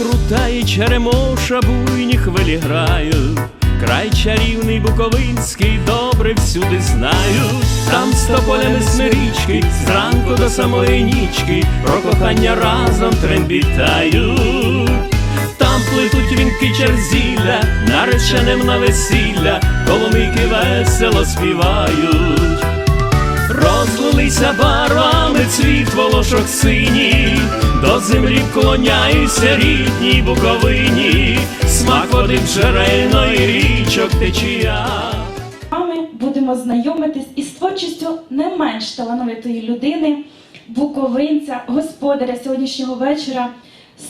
крута і черемоша буйні хвилі грають. Край чарівний буковинський добре всюди знають. Там з тополями смирічки, зранку до самої нічки, про кохання разом трембітають. Там плетуть вінки черзілля, нареченим на весілля, коломийки весело співають. Розлилися барвами цвіт волошок синій, до землі вклоняюся рідній буковині, смак води джерельної річок течія. вами будемо знайомитись із творчістю не менш талановитої людини, буковинця, господаря сьогоднішнього вечора,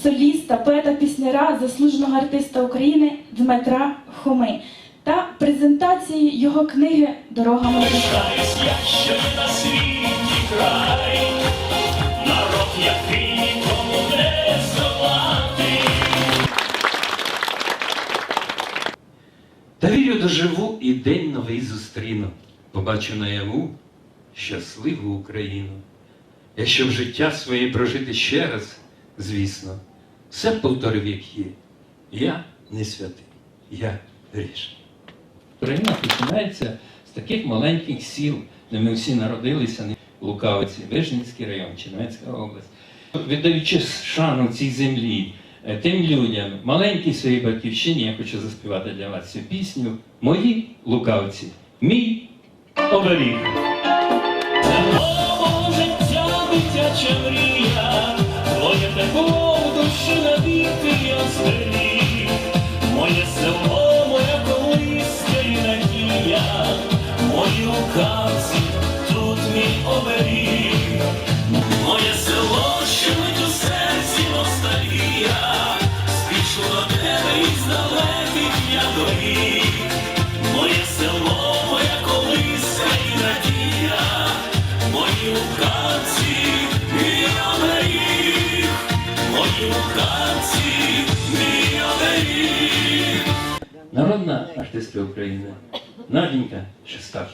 соліста, поета пісняра, заслуженого артиста України Дмитра Хоми та презентації його книги Дорога моряка. Та вірю доживу і день новий зустріну, побачу наяву щасливу Україну. Якщо в життя своє прожити ще раз, звісно, все повторив, як є. Я не святий, я грішний. Україна починається з таких маленьких сіл, де ми всі народилися, Лукавиці, Вижницький район, Чернецька область. Віддаючи шану цій землі, е, тим людям, маленькій своїй батьківщині, я хочу заспівати для вас цю пісню. Мої лукавці, мій оберіг. Мого життя дитяча мрія, Народна артистка України Наденька Шестак.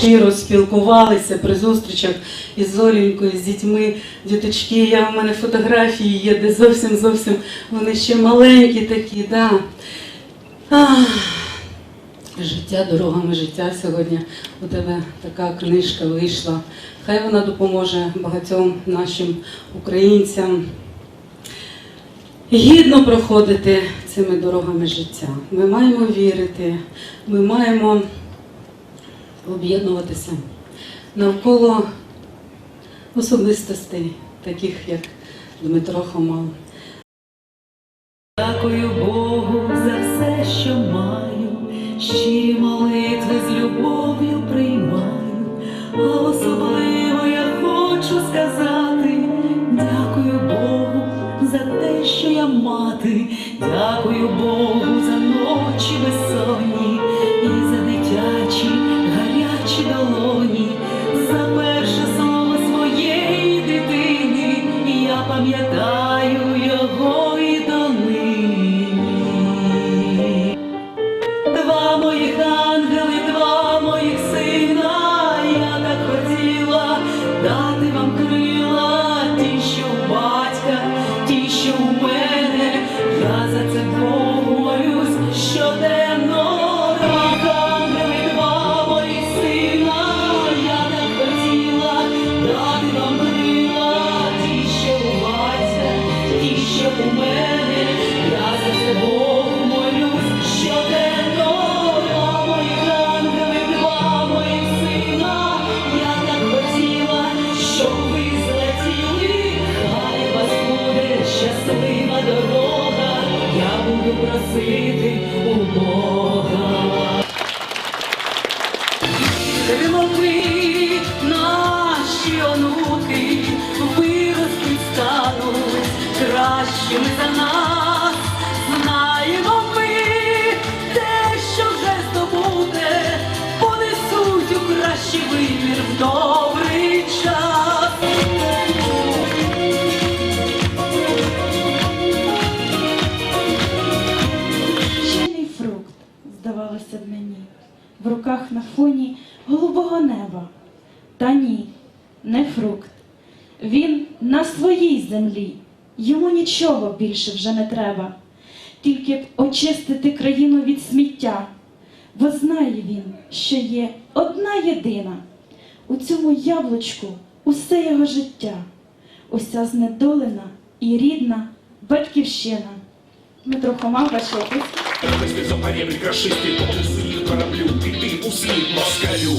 Щиро спілкувалися при зустрічах із Зорінькою, з дітьми. Діточки, я в мене фотографії є, де зовсім зовсім вони ще маленькі такі. Да. Ах, життя дорогами життя сьогодні у тебе така книжка вийшла. Хай вона допоможе багатьом нашим українцям гідно проходити цими дорогами життя. Ми маємо вірити, ми маємо об'єднуватися навколо особистостей, таких як Дмитро Хома. Дякую Богу за все, що маю, щирі молитви Та ні, не фрукт. Він на своїй землі, йому нічого більше вже не треба, тільки б очистити країну від сміття, бо знає він, що є одна єдина. У цьому яблучку усе його життя, уся знедолена і рідна батьківщина. Дмитро Хома, ваші описки. Если за поребрик расшистый пол сынью кораблю, и ты услед москалю.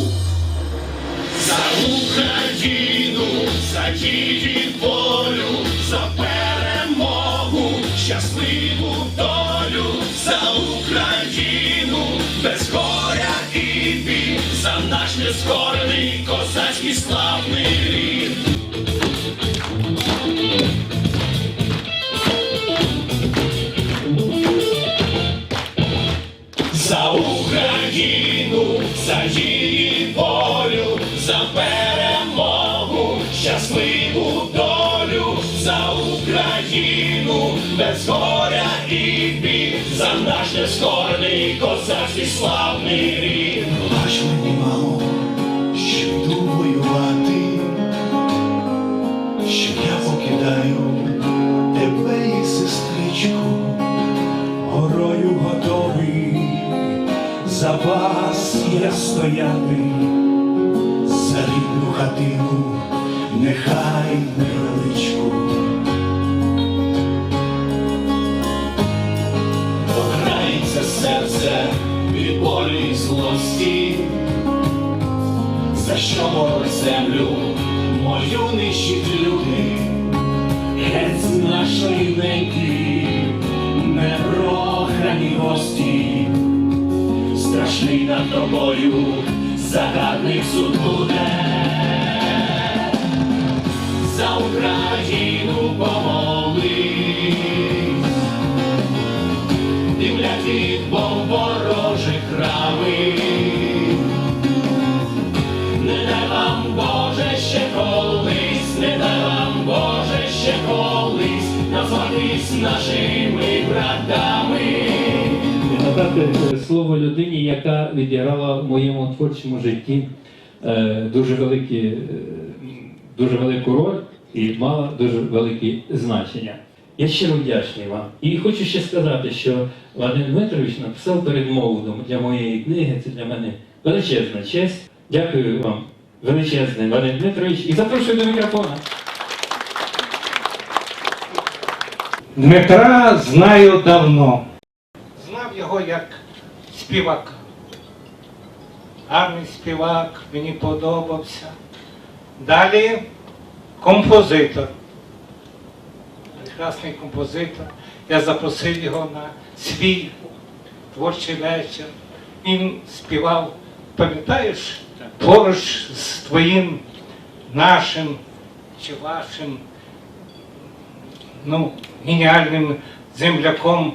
За Україну, за її волю, за перемогу, щасливу долю, за Україну, без горя і бід, за наш нескорений козацький славний рід. Козацький Україну помолись, димлять від бомб ворожих рами. Не дай вам Боже ще колись, не дай вам Боже ще колись назватись нашими братами. надати е, слово людині, яка відіграла в моєму творчому житті е, дуже, великі, е, дуже велику роль і мала дуже велике значення. Я щиро вдячний вам. І хочу ще сказати, що Вадим Дмитрович написав передмову для моєї книги. Це для мене величезна честь. Дякую вам, величезний Вадим Дмитрович, і запрошую до мікрофона. Дмитра знаю давно. Знав його як співака. Гарний співак, мені подобався. Далі композитор. Прекрасний композитор. Я запросив його на свій творчий вечір. Він співав, пам'ятаєш, поруч з твоїм нашим чи вашим ну, геніальним земляком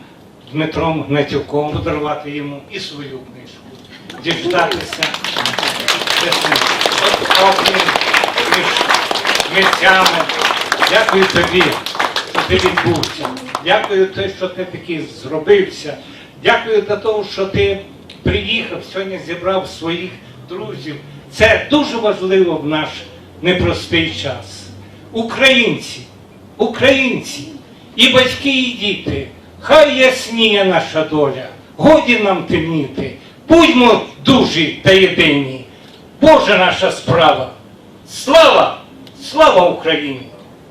Дмитром Гнатюком подарувати йому і свою книжку. Діждатися митцями. Дякую тобі, що ти відбувся. Дякую те, що ти такий зробився. Дякую за те, що ти приїхав сьогодні, зібрав своїх друзів. Це дуже важливо в наш непростий час. Українці, українці, і батьки, і діти, хай ясніє наша доля, годі нам темніти, будьмо дужі та єдині. Божа наша справа. Слава! Слава Україні!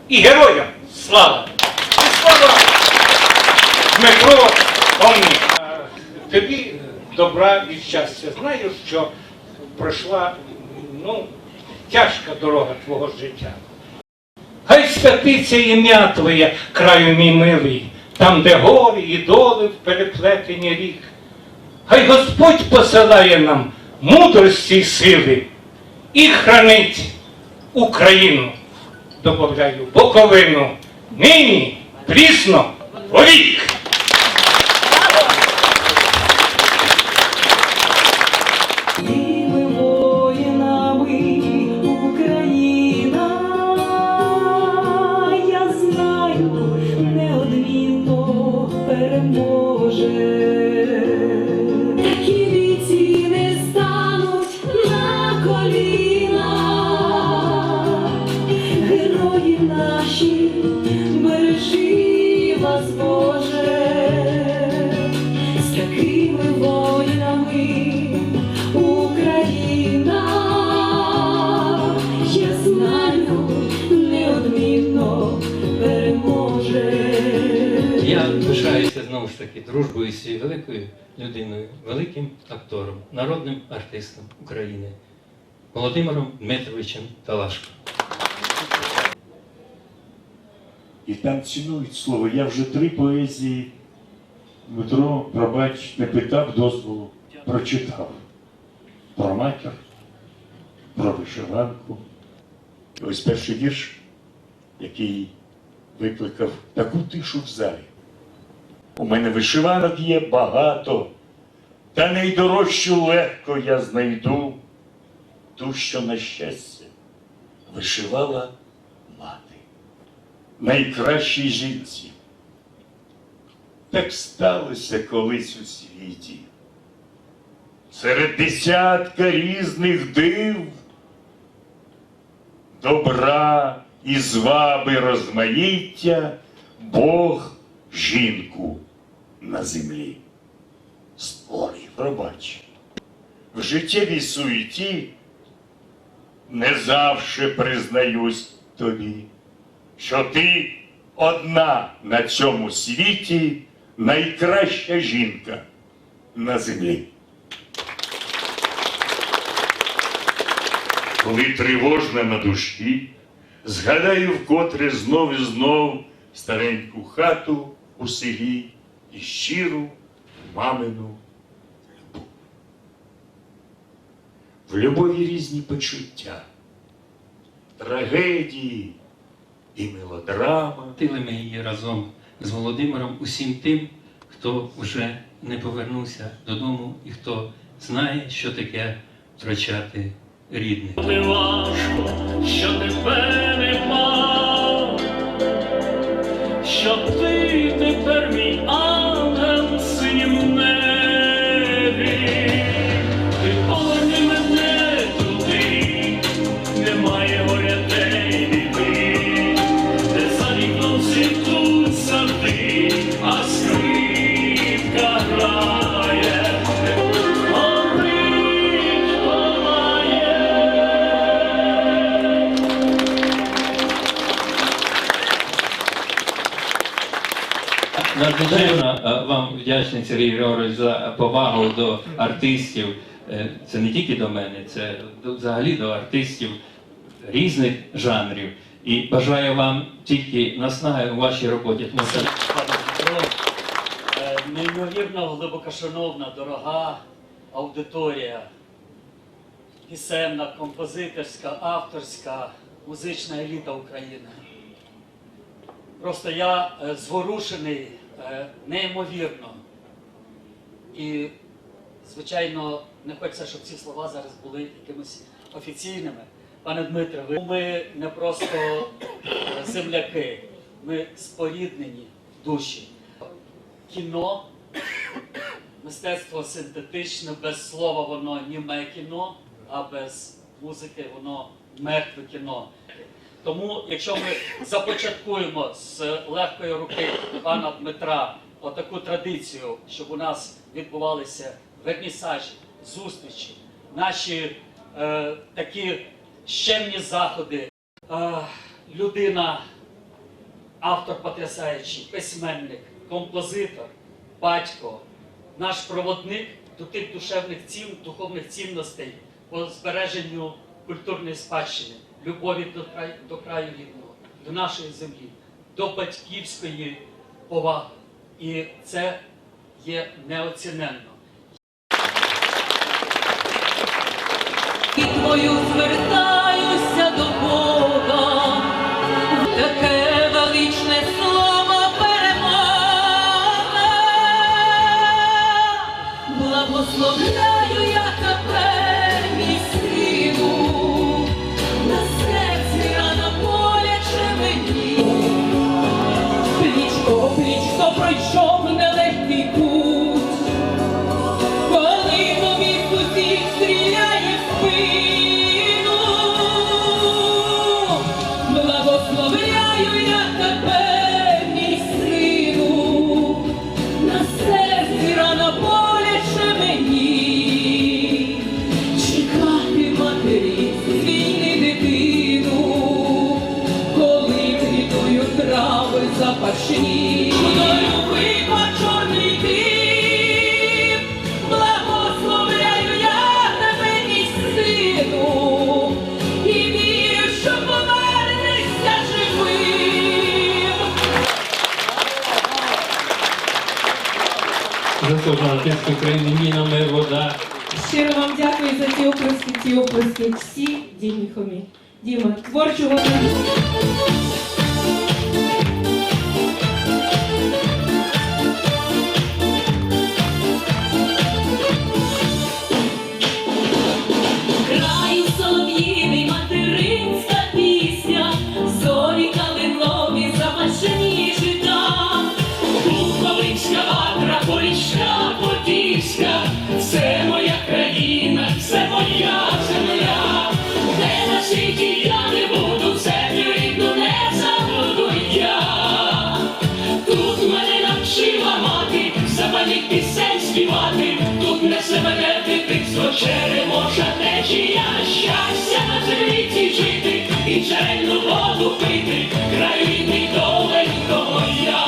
І героям слава! І слава Дмитро Омні! Тобі добра і щастя. Знаю, що пройшла ну, тяжка дорога твого життя. Хай святиться ім'я Твоє, краю мій милий, там, де горі і доли в переплетені рік. Хай Господь посилає нам мудрості й сили і хранить Україну, добавляю, Буковину, нині, прісно, повік. нас, Боже, з такими воїнами Україна, я знаю, неодмінно переможе. Я пишаюся знову ж таки дружбою з цією великою людиною, великим актором, народним артистом України Володимиром Дмитровичем Талашко. І там цінують слово. Я вже три поезії Дмитро, пробач, не питав дозволу, прочитав. Про матір, про вишиванку. Ось перший вірш, який викликав таку тишу в залі. У мене вишиванок є багато, та найдорожчу легко я знайду ту, що на щастя вишивала найкращій жінці. Так сталося колись у світі. Серед десятка різних див, добра і зваби розмаїття Бог жінку на землі. Створив, пробач, в життєвій суеті не завше признаюсь тобі що ти одна на цьому світі найкраща жінка на землі. Коли тривожна на душі, згадаю вкотре знов і знов стареньку хату у селі і щиру мамину любов. В любові різні почуття, трагедії і мелодрама. Тили ми її разом з Володимиром усім тим, хто вже не повернувся додому і хто знає, що таке втрачати рідних. Не важко, що тебе нема, що ти Сергій за повагу до артистів. Е, Це не тільки до мене, це взагалі до артистів різних жанрів. І бажаю вам тільки наснаги у вашій роботі. Е, неймовірно глибокошановна, дорога аудиторія, пісенна, композиторська, авторська, музична еліта України. Просто я е, зворушений неймовірно. І, звичайно, не хочеться, щоб ці слова зараз були якимись офіційними. Пане Дмитре, ви ми не просто е, земляки, ми споріднені душі. Кіно, мистецтво синтетичне, без слова воно німе кіно, а без музики воно мертве кіно. Тому, якщо ми започаткуємо з легкої руки пана Дмитра отаку традицію, щоб у нас відбувалися вернісажі, зустрічі, наші е, такі щемні заходи, е, людина, автор потрясаючий, письменник, композитор, батько, наш проводник до тих душевних цін, духовних цінностей по збереженню культурної спадщини, любові до краю, до краю рідного, до нашої землі, до батьківської поваги. І це є неоціненно. Твою звертаюся до Бога, таке величне слово перемога. Благословляю заслуженого артистка України Ніна Мирвода. Щиро вам дякую за ці оплески, ці оплески. Всі Дімі Хомі. Діма, творчого черемоша течія, щастя на цій жити, і джерельну воду пити, край рідний доленько моя.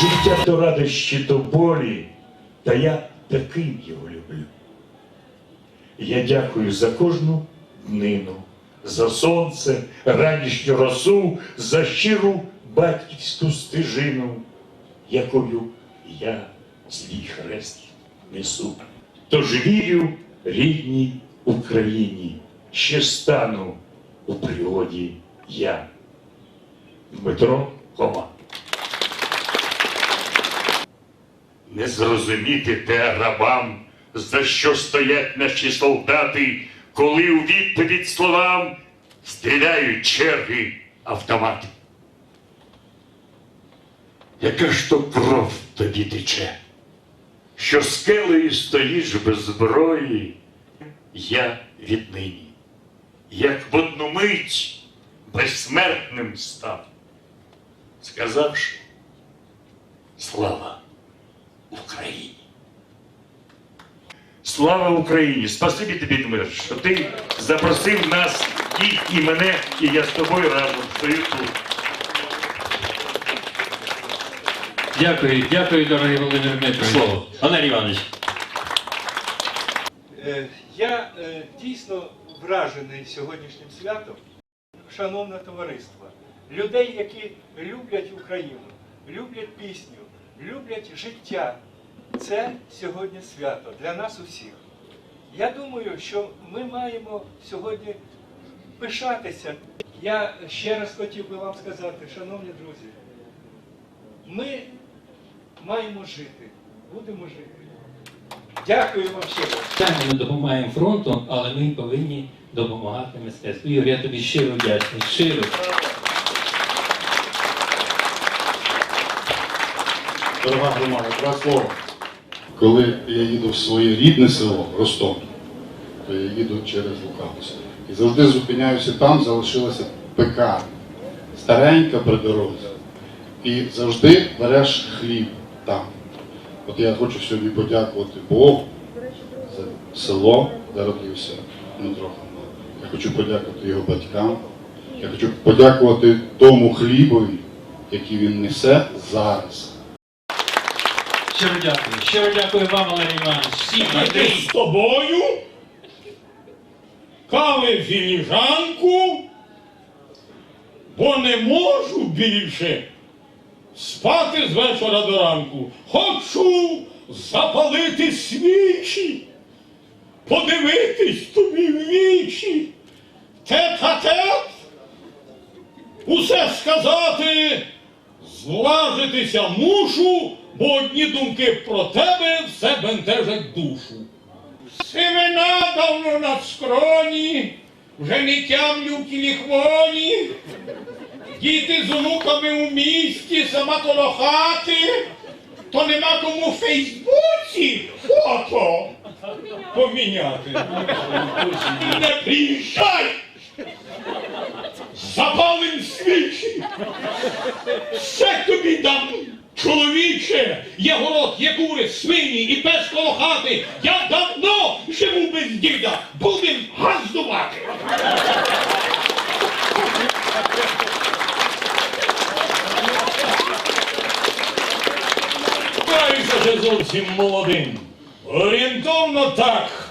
Життя то радощі, то болі, та я таким його люблю. Я дякую за кожну днину, за сонце, ранішню росу, за щиру батьківську стежину, якою я свій хрест несу. Тож вірю рідній Україні, ще стану у пригоді я. Дмитро Хома. Не зрозуміти те рабам, за що стоять наші солдати, коли у відповідь словам стріляють черги автомати. Яка ж то кров тобі тече, що скелею стоїш без зброї, я віднині, як в одну мить безсмертним став, сказавши слава Україні. Слава Україні! Спасибі тобі, Дмитро, що ти запросив нас і, і мене, і я з тобою разом стою тут. Дякую, дякую, дорогий Володимир Дмитрович. Слово. Валерій Іванович. Е, Я е, дійсно вражений сьогоднішнім святом, шановне товариство, людей, які люблять Україну, люблять пісню, люблять життя. Це сьогодні свято для нас усіх. Я думаю, що ми маємо сьогодні пишатися. Я ще раз хотів би вам сказати, шановні друзі, ми маємо жити, будемо жити. Дякую вам щиро. Так, ми допомагаємо фронту, але ми повинні допомагати мистецтву. Ігор, я тобі щиро вдячний. Щиро. Дорога громада, два слова. Коли я їду в своє рідне село, Ростов, то я їду через Лукавус. І завжди зупиняюся там, залишилася пекарня, старенька при дорозі. І завжди береш хліб там. От я хочу сьогодні подякувати Богу за село, де родився Дмитро. Я хочу подякувати його батькам. Я хочу подякувати тому хлібові, який він несе зараз. Щиро дякую. Щиро дякую вам, Валерій Іванович. Всім Ти з тобою, кави філіжанку, бо не можу більше спати з вечора до ранку. Хочу запалити свічі, подивитись тобі в вічі, тет-а-тет, усе сказати, зважитися мушу, бо одні думки про тебе все бентежать душу. Сивина давно на скроні, вже не тямлю в кіліхвоні. Діти з онуками у місті, сама коло хати, то нема кому в Фейсбуці фото поміняти. Не приїжджай! Запалим свічі! Все тобі дам, чоловіче, є город, є кури, свині і пес коло хати. Я давно живу без діда, будем газдувати. Каюся ще зовсім молодим. Орієнтовно так.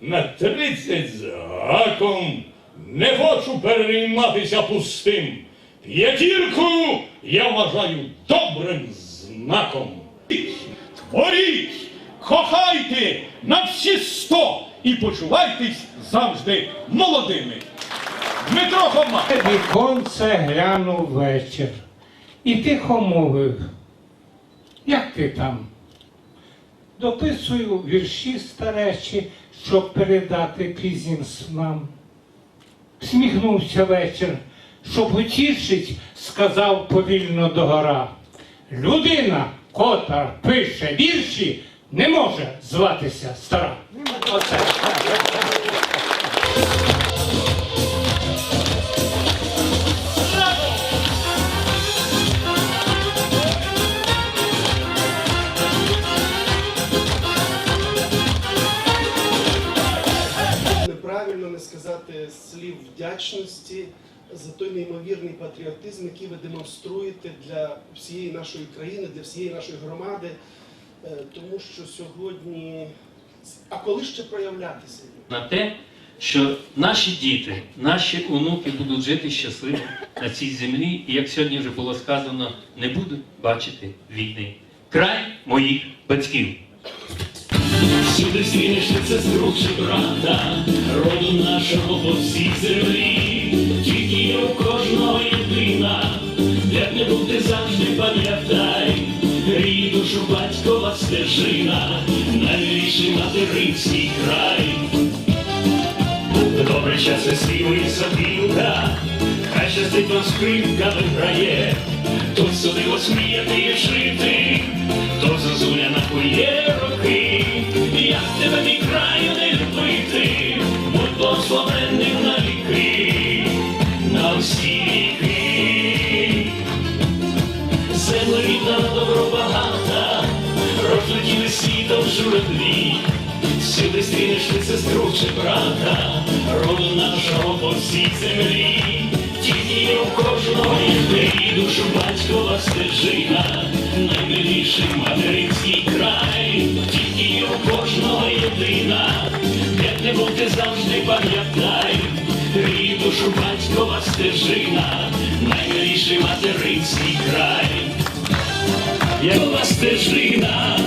на 30 з гаком. Не хочу перейматися пустим. П'ятірку я вважаю добрим знаком. Творіть, кохайте на всі сто і почувайтесь завжди молодими. Дмитро Хома. Віконце глянув вечір і тихо мовив. Як ти там? Дописую вірші старечі, щоб передати пізнім снам. Сміхнувся вечір, щоб утішить, сказав повільно догора. Людина, котра пише вірші, не може зватися стара. Оце. Не сказати слів вдячності за той неймовірний патріотизм, який ви демонструєте для всієї нашої країни, для всієї нашої громади. Е, Тому що сьогодні. А коли ще проявлятися? на те, що наші діти, наші онуки будуть жити щасливо на цій землі, і як сьогодні вже було сказано, не будуть бачити війни. Край моїх батьків. Всюди зміниш сестру чи брата, роду нашого по всій землі, кожного як не був ти завжди пам'ятай, рій душу батькова стежина, наймиліший материнський край. Добре часи співує сопілка, хай щастить вам скрипка виграє, тут сюди осміяти і жити, то зозуля накує роки, як тебе мій краю не любити, будь благословенним на розлетіли світом журавлі, Всюди стрінеш ти сестру чи брата, роду нашого по всій землі, тільки у кожного єдиний душу батькова стежина, наймиліший материнський край, тільки у кожного єдина, як не бути завжди пам'ятай, рій душу батькова стежина, наймиліший материнський край. Якова стежина,